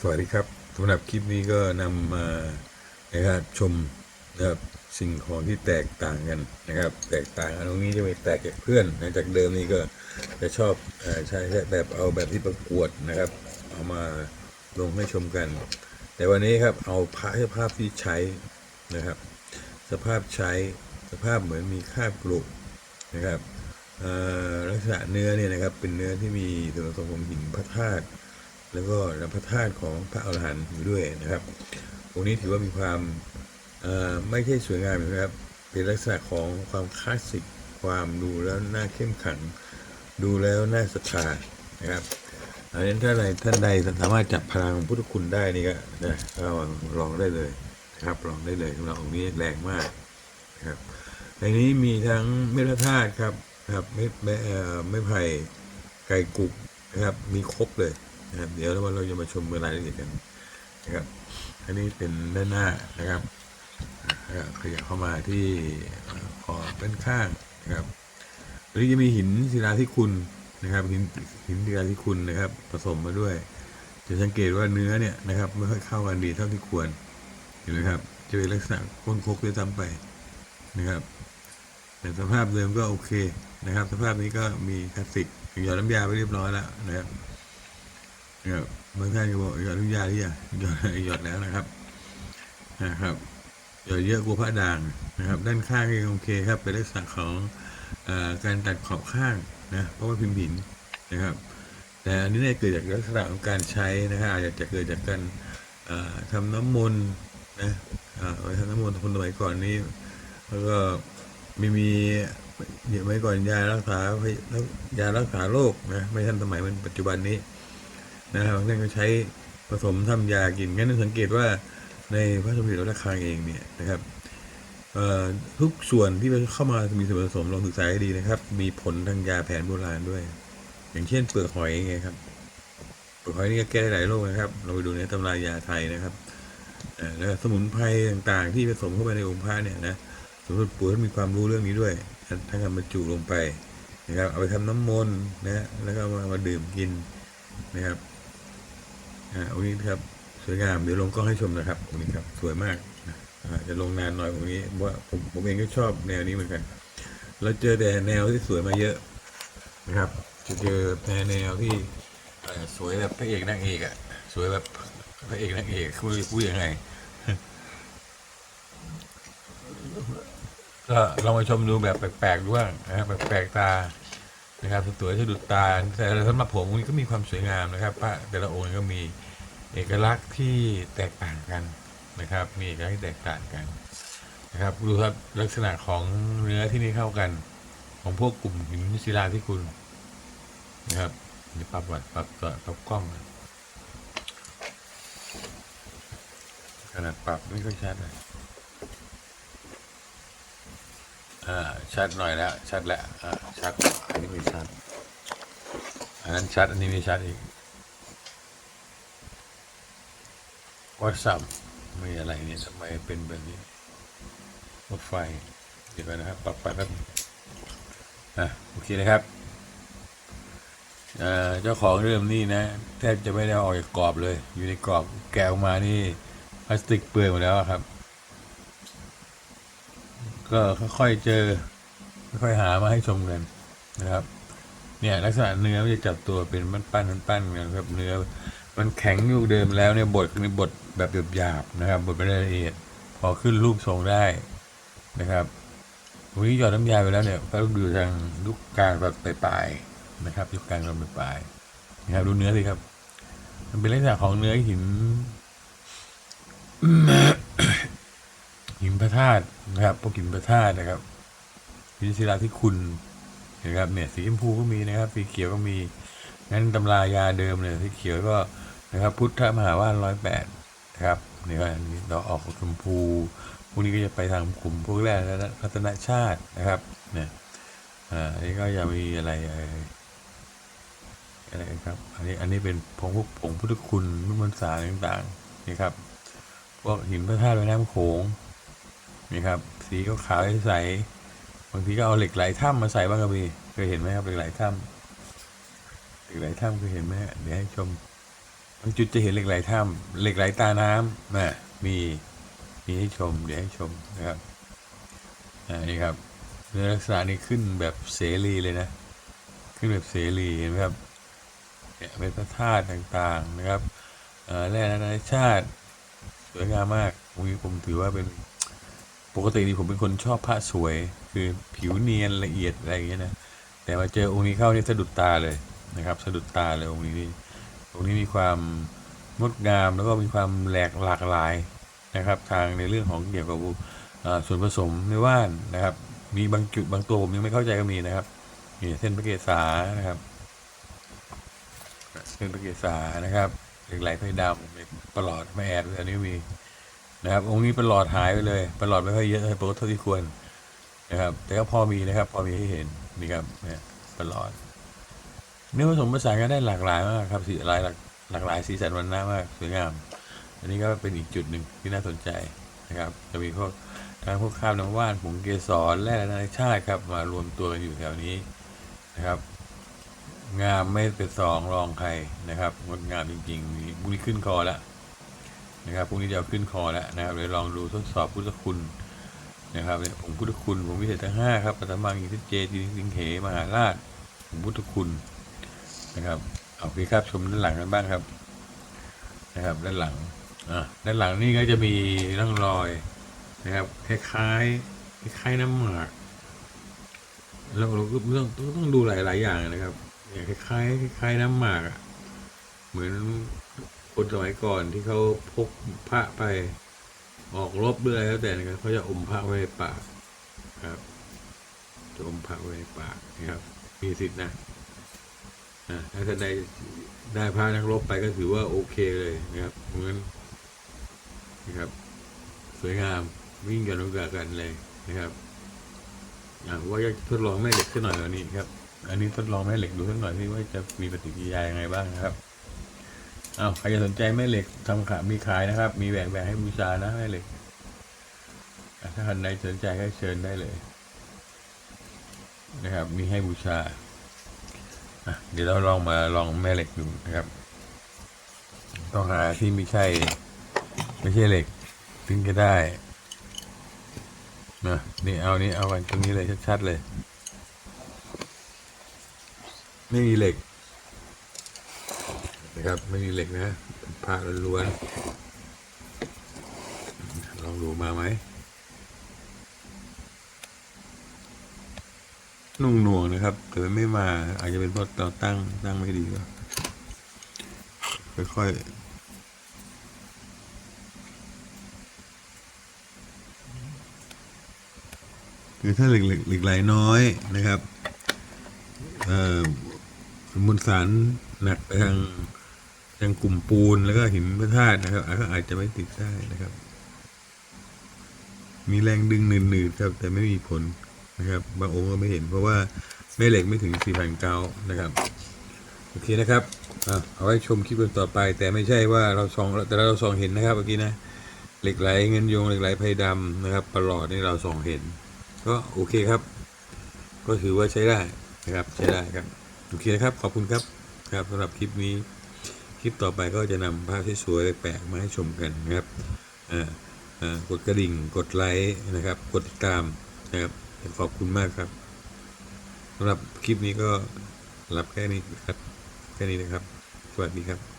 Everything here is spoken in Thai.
สวัสดีครับสำหรับคลิปนี้ก็นำมานะครับชมนะครับสิ่งของที่แตกต่างกันนะครับ แตกต่างกันตรงนี้จะมีแตกจากเพื่อนนะจากเดิมนี่ก็จะชอบใช้แบบเอาแบบที่ประกวดนะครับ เอามาลงให้ชมกัน แต่วันนี้ครับเอาภาพภาพที่ใช้นะครับ สภาพใช้สภาพเหมือนมีคาบกรุนะครับลักษณะเนื้อเนี่ยนะครับเป็นเนื้อที่มีส่วนผสมของหินพระธาตุ แล้วก็น้ำพระธาตุของพระอรหันต์อยู่ด้วยนะครับตรงนี้ถือว่ามีความไม่ใช่สวยงามนะครับ เป็นลักษณะของความคลาสสิกความดูแล้วน่าเข้มขัง ดูแล้วน่าศรัทธานะครับอันนี้ถ้าใดท่านใดสามารถจับพลังพุทธคุณได้นี่ก็นะก็ลองได้เลยนะครับลองได้เลยสำหรับองค์นี้แรงมากนะครับในนี้มีทั้งเมตธาตุครับครับเม็ดแม่ไม่ไผ่ไก่กุกนะครับมีครบเลย นะครับเดี๋ยวเราเราจะมาชมรายละเอียดกันนะครับอันนี้เป็นด้านหน้านะครับอ่าขยับเข้ามาที่ขอบด้านข้างนะครับอันนี้จะมีหินศิลาที่คุณนะครับหินหินศิลาที่คุณนะครับ ผสมมาด้วย จะสังเกตว่าเนื้อเนี่ยนะครับไม่ค่อยเข้ากันดีเท่าที่ควรเห็นไหมครับ จะเป็นลักษณะก้นคกด้วยซ้ำไปนะครับ แต่สภาพเดิมก็โอเคนะครับ สภาพนี้ก็มีคลาสสิกหยอดน้ำยาไปเรียบร้อยแล้วนะครับ นะครับบางท่านก็บอกหยอดทุกยาที่ยังหยอดหยอดแล้วนะครับนะครับหยอดเยอะกว่าพระด่างนะครับ ด้านข้างก็ยังโอเคครับเป็นลักษณะของอการตัดขอบข้างนะเพราะว่าพิมพ์หินนะครับ แต่อันนี้เนี่ยเกิดจากลักษณะของการใช้นะครับอาจจะเกิดจากการเอ่อทำน้ำมนต์นะไว้ทำน้ำมนต์คนสมัยก่อนนี้แล้วก็ไม่มีเดี๋ยวไม่ก่อนยารักษา ยารักษาโรคนะไม่ทันสมัยมันปัจจุบันนี้ นะครับท่านก็ใช้ผสมทำยากินงั้นต้องสังเกตว่าในพระสมเด็จพระราคางเองเนี่ยนะครับทุกส่วนที่เข้ามามีส่วนผสมลองศึกษาให้ดีนะครับ มีผลทางยาแผนโบราณด้วย อย่างเช่นเปลือกหอยไงครับเปลือกหอยนี่ก็แก้ได้หลายโรคนะครับ เราไปดูในตำรายาไทยนะครับแล้วสมุนไพรต่างๆ ที่ผสมเข้าไปในองค์พระเนี่ยนะสมมติปู่ท่านมีความรู้เรื่องนี้ด้วยท่านทำบรรจุลงไปนะครับ เอาไปทำน้ำมนต์นะแล้วก็มามาดื่มกินนะครับ อ่าองค์นี้ครับสวยงามเดี๋ยวลงกล้องให้ชมนะครับองค์นี้ครับสวยมากจะลงนานหน่อยองค์นี้เพราะว่าผมผมเองก็ชอบแนวนี้เหมือนกัน เราเจอแต่แนวที่สวยมาเยอะนะครับจะเจอแนวแนวที่สวยแบบพระเอกนางเอกอะสวยแบบพระเอกนางเอกคุยพูดยังไงก็ลองมาชมดูแบบแปลกๆด้วยนะแปลกๆตา นะครับสวยสะดุดตาแต่สำหรับผมองค์นี้ก็มีความสวยงามนะครับพระแต่ละองค์ก็มีเอกลักษณ์ที่แตกต่างกันนะครับ มีเอกลักษณ์ที่แตกต่างกันนะครับดูครับลักษณะของเนื้อที่นี่เข้ากัน ของพวกกลุ่มหินศิลาที่คุณนะครับนี่ปรับวัดปรับต่อปรับกล้องขนาดปรับไม่ค่อยชัดเลย อ่าชัดหน่อยแล้ว ชัดแล้วอ่าชัดอันนี้ไม่ชัด อันนั้นชัด อันนี้ไม่ชัดอีกวัดสับไม่อะไรเนี่ยทำไมเป็นแบบนี้รถไฟเดี๋ยวนะครับ ปรับไปแป๊บอะโอเคนะครับเจ้าของเรื่องนี้นะแทบจะไม่ได้ออกจากกรอบเลย อยู่ในกรอบแกะออกมานี่พลาสติกเปื่อยหมดแล้วครับ ก็ค่อยๆเจอ ค่อยๆหามาให้ชมกันนะครับ เนี่ยลักษณะเนื้อมันจะจับตัวเป็นปั้นปั้นๆปั้นๆกันครับเนื้อ มันแข็งอยู่เดิมแล้วเนี่ยบดในบดแบบหยาบๆนะครับบดไม่ละเอียด พอขึ้นรูปทรงได้นะครับวันนี้หยอดน้ำยาไปแล้วเนี่ยก็ดูทางลูกกลางแบบปลายๆนะครับลูกกลางแบบปลายๆนะครับดูเนื้อสิครับ มันเป็นลักษณะของเนื้อหิน พระธาตุนะครับพวกหินพระธาตุนะครับหินศิลาที่คุณนะครับเนี่ยสีชมพูก็มีนะครับ สีเขียวก็มีงั้นตำรายาเดิมเนี่ยสีเขียวก็นะครับ พุทธมหาวาร้อยแปดนะครับนี่ก็อันนี้เราออกชมพูพวกนี้ก็จะไปทางกลุ่มพวกแรกแล้วรัตนชาตินะครับเนี่ยอ่าอันนี้ก็จะมีอะไรเอ่ยอะไรครับ อันนี้อันนี้เป็นผงพวกผงพุทธคุณรุ่นมนต์สารต่างๆนี่ครับพวกหินพระธาตุแม่น้ำโขง นี่ครับ สีขาวใสๆบางทีก็เอาเหล็กไหลถ้ำมาใส่บ้างก็มีเคยเห็นไหมครับเหล็กไหลถ้ำเหล็กไหลถ้ำเคยเห็นไหมเดี๋ยวให้ชมบางจุดจะเห็นเหล็กไหลถ้ำเหล็กไหลตาน้ำนะมีมีให้ชม เดี๋ยวให้ชมนะครับอ่านี่ครับในลักษณะนี้ขึ้นแบบเสรีเลยนะ ขึ้นแบบเสรีเห็นไหมครับเนี่ยเป็นพระธาตุต่างๆนะครับเอ่อแร่นานาชาติ สวยงามมากตรงนี้ผมถือว่าเป็น ปกตินี่ผมเป็นคนชอบพระสวย คือผิวเนียนละเอียดอะไรอย่างเงี้ยนะแต่มาเจอองค์นี้เข้านี่สะดุดตาเลยนะครับ สะดุดตาเลยองค์นี้นี่องค์นี้มีความงดงามแล้วก็มีความแหลกหลากหลายนะครับ ทางในเรื่องของเกี่ยวกับส่วนผสมในว่านนะครับ มีบางจุดบางตัวผมยังไม่เข้าใจก็มีนะครับนี่เส้นพระเกศานะครับเส้นพระเกศานะครับเหล็กไหลไฟดำเหล็กประหลอดไม่แอดอันนี้มี นะครับ องค์นี้เประหลอดหายไปเลยเประหลอดไม่ค่อยเยอะให้ปรเท่าที่ควรนะครับ แต่ก็พอมีนะครับ พอมีให้เห็นนี่ครับเนี่ยเประหลอดเนื้อผสมผสานกันได้หลากหลายมากครับสีหลายหลากหลากหลายสีสันวันน้ามากสวยงาม อันนี้ก็เป็นอีกจุดหนึ่งที่น่าสนใจนะครับ จะมีพวกทางพวกข้ามน้ำว่านผงเกสรแร่นานาชาติครับ มารวมตัวกันอยู่แถวนี้นะครับ งามไม่เป็นสองรองใครนะครับงดงามจริงๆมีพรุ่งนี้ขึ้นคอแล้ว นะครับพรุ่งนี้จะเอาขึ้นคอแล้วนะครับเดี๋ยวลองดูทดสอบพุทธคุณนะครับเนี่ยผมพุทธคุณผมวิเศษทั้งห้าครับปัตมังอินทเจติสิงเหมหาราชผมพุทธคุณนะครับเอาพี่ครับชมด้านหลังกันบ้างครับ นะครับด้านหลังอะด้านหลังนี่ก็จะมีร่องรอยนะครับคล้ายๆคล้ายๆน้ำหมากแล้วเราก็ต้องต้องต้องดูหลายๆอย่างนะครับอย่างคล้ายๆคล้ายๆน้ำหมากอะเหมือน คนสมัยก่อนที่เขาพกพระไปออกรบเรื่อยแล้วแต่นะครับเขาจะอมพระไว้ในปากครับจะอมพระไว้ในปากนะครับ มีสิทธินะถ้าท่านได้ได้พระนักรบไปก็ถือว่าโอเคเลยนะครับ เหมือนนะครับ สวยงามวิ่งกันรู้กันเลยนะครับว่าจะทดลองแม่เหล็กสักหน่อยวันนี้ครับ อันนี้ทดลองแม่เหล็กดูสักหน่อยที่ว่าจะมีปฏิกิริยายังไงบ้างนะครับ อ้าวใครจะสนใจแม่เหล็กทำขามีขายนะครับ มีแบ่งแบ่งให้บูชานะแม่เหล็ก ถ้าท่านใดสนใจก็เชิญได้เลย นะครับ มีให้บูชาเดี๋ยวเราลองมาลองแม่เหล็กดูนะครับ ต้องหาที่ไม่ใช่ ไม่ใช่เหล็กถึงจะได้นะนี่เอานี่เอากันตรงนี้เลยชัดๆเลย ไม่มีเหล็ก นะครับ ไม่มีเหล็กนะผ้าล้วนๆลองดูมาไหมนุ่งหน่วงนะครับแต่ไม่มา อาจจะเป็นเพราะเราตั้งตั้งไม่ดีก็ค่อยๆคือถ้าเหล็กเหล็กเหล็กไหลน้อยนะครับเอ่อมวลสารหนักไปทาง ทางกลุ่มปูนแล้วก็หินพระธาตุนะครับอาจก็อาจจะไม่ติดได้นะครับ มีแรงดึงหนืดๆครับ แต่ไม่มีผลนะครับ บางองค์ก็ไม่เห็นเพราะว่าแม่เหล็กไม่ถึง4 0 0 0เกานะครับ โอเคนะครับเอาไว้ชมคลิปต่อไป แต่ไม่ใช่ว่าเราส่องแต่เราส่องเห็นนะครับเมื่อกี้นะเหล็กไหลเงินโยงเหล็กไหลไพดำนะครับประหลอดนี่เราส่องเห็น ก็โอเคครับ ก็ถือว่าใช้ได้นะครับใช้ได้ครับโอเคนะครับขอบคุณครับครับสำหรับคลิปนี้ ลิปต่อไปก็จะนำภาพที่สวยๆแปลกมาให้ชมกันนะครับกดกระดิ่งกดไลค์นะครับ กดติดตามนะครับขอบคุณมากครับสำหรับคลิปนี้ก็รับแค่นี้ครับ แค่นี้นะครับ สวัสดีครับ